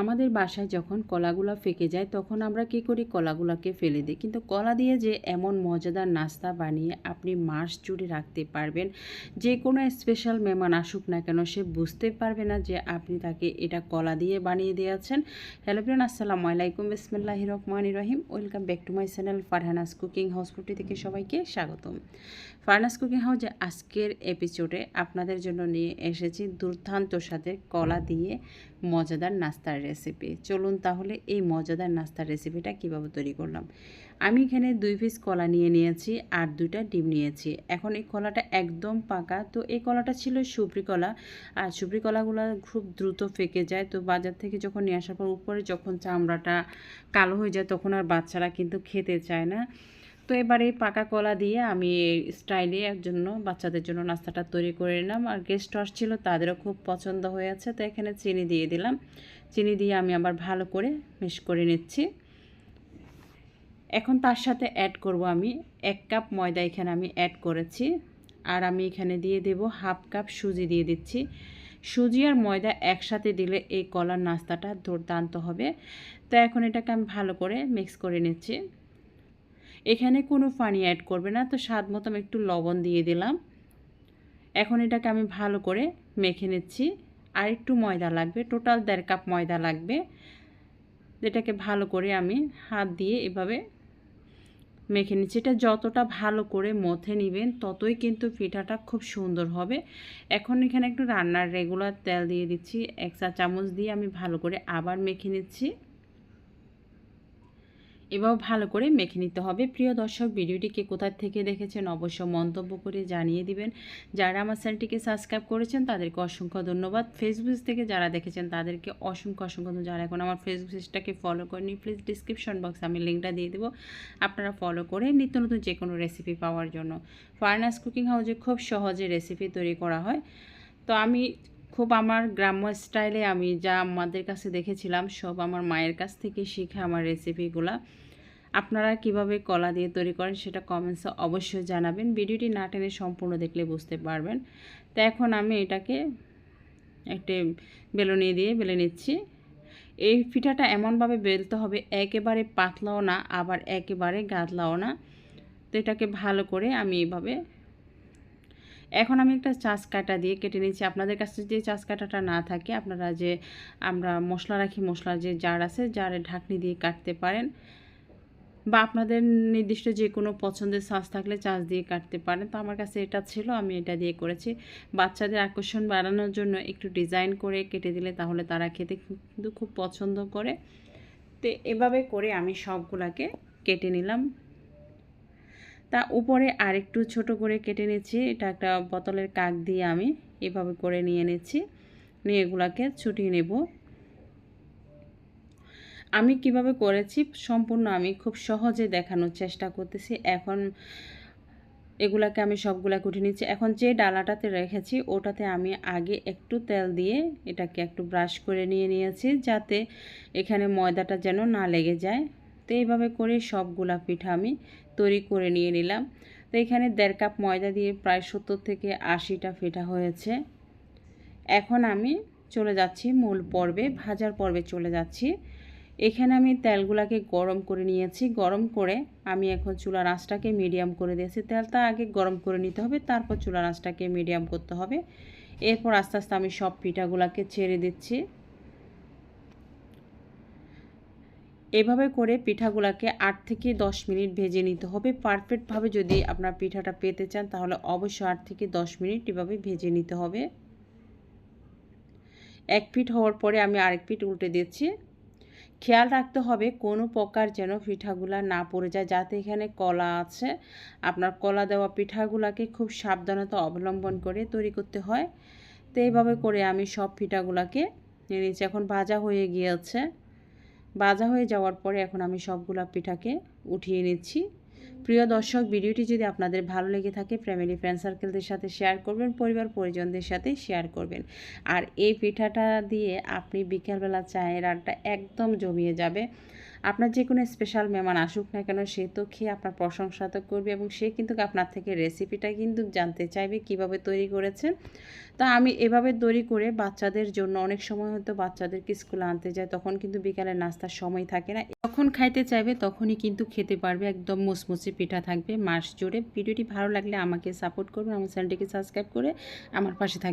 আমাদের বাসায় যখন কলাগুলা ফেকে যায়, তখন আমরা কী করি? কলাগুলাকে ফেলে দিই। কিন্তু কলা দিয়ে যে এমন মজাদার নাস্তা বানিয়ে আপনি মাস জুড়ে রাখতে পারবেন, যে কোনো স্পেশাল মেহমান আসুক না কেন, সে বুঝতে পারবে না যে আপনি তাকে এটা কলা দিয়ে বানিয়ে দিয়েছেন। হ্যালো ফ্রেন্ড আসসালামু আলাইকুম। বিসমিল্লাহ রহমান রহিম। Welcome back to my channel Farhana's cooking হাউসফুটি থেকে সবাইকে স্বাগতম। ফারহানাস কুকিং হাউসে আজকের এপিসোডে আপনাদের জন্য নিয়ে এসেছি দুর্দান্ত সাথে কলা দিয়ে মজাদার নাস্তার রেসিপি চলুন তাহলে এই মজাদার নাস্তার রেসিপিটা কীভাবে তৈরি করলাম। আমি এখানে দুই পিস কলা নিয়ে নিয়েছি আর দুইটা ডিম নিয়েছি। এখন এই কলাটা একদম পাকা। তো এই কলাটা ছিল সুপ্রি কলা। আর সুপ্রি কলাগুলো খুব দ্রুত ফেকে যায়। তো বাজার থেকে যখন নিয়ে আসার পর উপরে যখন চামড়াটা কালো হয়ে যায়, তখন আর বাচ্চারা কিন্তু খেতে চায় না। তো এবারে পাকা কলা দিয়ে আমি স্টাইলে এর জন্য বাচ্চাদের জন্য নাস্তাটা তৈরি করে নিলাম। আর গেস্ট আসছিল তাদেরও খুব পছন্দ হয়েছে, তো এখানে চিনি দিয়ে দিলাম। চিনি দিয়ে আমি আবার ভালো করে মিক্স করে নিচ্ছি। এখন তার সাথে অ্যাড করব আমি এক কাপ ময়দা এখানে আমি অ্যাড করেছি। আর আমি এখানে দিয়ে দেব হাফ কাপ সুজি দিয়ে দিচ্ছি। সুজি আর ময়দা একসাথে দিলে এই কলার নাস্তাটা দুর্দান্ত হবে। তো এখন এটাকে আমি ভালো করে মিক্স করে নিচ্ছি। এখানে কোনো পানি অ্যাড করবে না। তো স্বাদ মতো আমি একটু লবণ দিয়ে দিলাম। এখন এটাকে আমি ভালো করে মেখে নিচ্ছি। আর একটু ময়দা লাগবে। টোটাল দেড় কাপ ময়দা লাগবে। এটাকে ভালো করে আমি হাত দিয়ে এভাবে মেখে নিচ্ছি। এটা যতটা ভালো করে মথে নেবেন, ততই কিন্তু পিঠাটা খুব সুন্দর হবে। এখন এখানে একটু রান্নার রেগুলার তেল দিয়ে দিচ্ছি। এক চা চামচ দিয়ে আমি ভালো করে আবার মেখে নিচ্ছি। এবার ভালো করে মেখে নিতে হবে। প্রিয় দর্শক ভিডিওটিকে কোথা থেকে দেখেছেন অবশ্য মন্তব্য করে জানিয়ে দিবেন। যারা আমার চ্যানেলটিকে সাবস্ক্রাইব করেছেন, তাদেরকে অসংখ্য ধন্যবাদ। ফেসবুক থেকে যারা দেখেছেন, তাদেরকে অসংখ্য অসংখ্য যারা এখন আমার ফেসবুক পেজটাকে ফলো করেনি প্লিজ ডিসক্রিপশন বক্সে আমি লিঙ্কটা দিয়ে দেবো। আপনারা ফলো করে নিত্য নতুন যে কোনো রেসিপি পাওয়ার জন্য। ফার্নাস কুকিং হাউজে খুব সহজে রেসিপি তৈরি করা হয়। তো আমি খুব আমার গ্রাম্য স্টাইলে আমি যা আমাদের কাছে দেখেছিলাম, সব আমার মায়ের কাছ থেকে শিখে আমার রেসিপিগুলা। আপনারা কীভাবে কলা দিয়ে তৈরি করেন সেটা কমেন্টসে অবশ্যই জানাবেন। ভিডিওটি না টেনে সম্পূর্ণ দেখলে বুঝতে পারবেন। তো এখন আমি এটাকে একটি বেলুনি দিয়ে বেলে নিচ্ছি। এই পিঠাটা এমনভাবে বেলতে হবে, একেবারে পাতলাও না, আবার একেবারে গাদলাও না। তো এটাকে ভালো করে আমি এইভাবে এখন আমি একটা চাষ কাটা দিয়ে কেটে নিচ্ছি আপনাদের কাছে যে চাষ কাটাটা না থাকে, আপনারা যে আমরা মশলা রাখি, মশলার যে জার আছে, জারে ঢাকনি দিয়ে কাটতে পারেন বা আপনাদের নির্দিষ্ট যে কোনো পছন্দের সাজ থাকলে চাষ দিয়ে কাটতে পারেন। তো আমার কাছে এটা ছিল, আমি এটা দিয়ে করেছি। বাচ্চাদের আকর্ষণ বাড়ানোর জন্য একটু ডিজাইন করে কেটে দিলে তাহলে তারা খেতে কিন্তু খুব পছন্দ করে। তো এভাবে করে আমি সবগুলাকে কেটে নিলাম। তা উপরে আরেকটু ছোট করে কেটে নিচ্ছি। এটা একটা বোতলের কাক দিয়ে আমি এভাবে করে নিয়ে নিচ্ছি। নিয়ে এগুলাকে ছুটিয়ে নেব। আমি কীভাবে করেছি সম্পূর্ণ আমি খুব সহজে দেখানোর চেষ্টা করতেছি। এখন এগুলাকে আমি সবগুলা কুটে নিচ্ছি। এখন যে ডালাটাতে রেখেছি ওটাতে আমি আগে একটু তেল দিয়ে এটাকে একটু ব্রাশ করে নিয়ে নিয়েছি যাতে এখানে ময়দাটা যেন না লেগে যায়। তো এইভাবে করে সবগুলা পিঠা আমি তৈরি করে নিয়ে নিলাম। তো এখানে দেড় কাপ ময়দা দিয়ে প্রায় সত্তর থেকে আশিটা পিঠা হয়েছে। এখন আমি চলে যাচ্ছি মূল পর্বে, ভাজার পর্বে চলে যাচ্ছি। এখানে আমি তেলগুলাকে গরম করে নিয়েছি। গরম করে আমি এখন চুলার আঁচটাকে মিডিয়াম করে দিয়েছি। তেলটা আগে গরম করে নিতে হবে, তারপর চুলার আঁচটাকে মিডিয়াম করতে হবে। এরপর আস্তে আস্তে আমি সব পিঠাগুলাকে ছেড়ে দিচ্ছি। এভাবে করে পিঠাগুলাকে আট থেকে দশ মিনিট ভেজে নিতে হবে। পারফেক্টভাবে যদি আপনার পিঠাটা পেতে চান, তাহলে অবশ্যই আট থেকে দশ মিনিট এভাবে ভেজে নিতে হবে। এক ফিট হওয়ার পরে আমি আরেক ফিট উল্টে দিচ্ছি। খেয়াল রাখতে হবে কোনো প্রকার যেন পিঠাগুলা না পড়ে যায়, যাতে এখানে কলা আছে। আপনার কলা দেওয়া পিঠাগুলাকে খুব সাবধানতা অবলম্বন করে তৈরি করতে হয়। তো এইভাবে করে আমি সব পিঠাগুলাকে নিচ্ছি। এখন ভাজা হয়ে গিয়েছে। ভাজা হয়ে যাওয়ার পরে এখন আমি সবগুলা পিঠাকে উঠিয়ে নিচ্ছি। প্রিয় দর্শক, ভিডিওটি যদি আপনাদের ভালো লেগে থাকে ফ্যামিলি ফ্রেন্ড সার্কেলদের সাথে শেয়ার করবেন, পরিবার পরিজনদের সাথে শেয়ার করবেন। আর এই পিঠাটা দিয়ে আপনি বিকেলবেলা চায়ের আড্ডা একদম জমিয়ে যাবে। আপনার যে কোনো স্পেশাল মেহমান আসুক না কেন, সে তো খেয়ে আপনার প্রশংসা তো করবে এবং সে কিন্তু আপনার থেকে রেসিপিটা কিন্তু জানতে চাইবে কীভাবে তৈরি করেছেন তা আমি এভাবে তৈরি করে বাচ্চাদের জন্য, অনেক সময় হয়তো বাচ্চাদেরকে স্কুলে আনতে যায়, তখন কিন্তু বিকালে নাস্তার সময় থাকে না। যখন খাইতে চাইবে তখনই কিন্তু খেতে পারবে, একদম মুচমুচে পিঠা থাকবে মাস জুড়ে ভিডিওটি ভালো লাগলে আমাকে সাপোর্ট করবেন, আমার চ্যানেলটিকে সাবস্ক্রাইব করে আমার পাশে থাকবে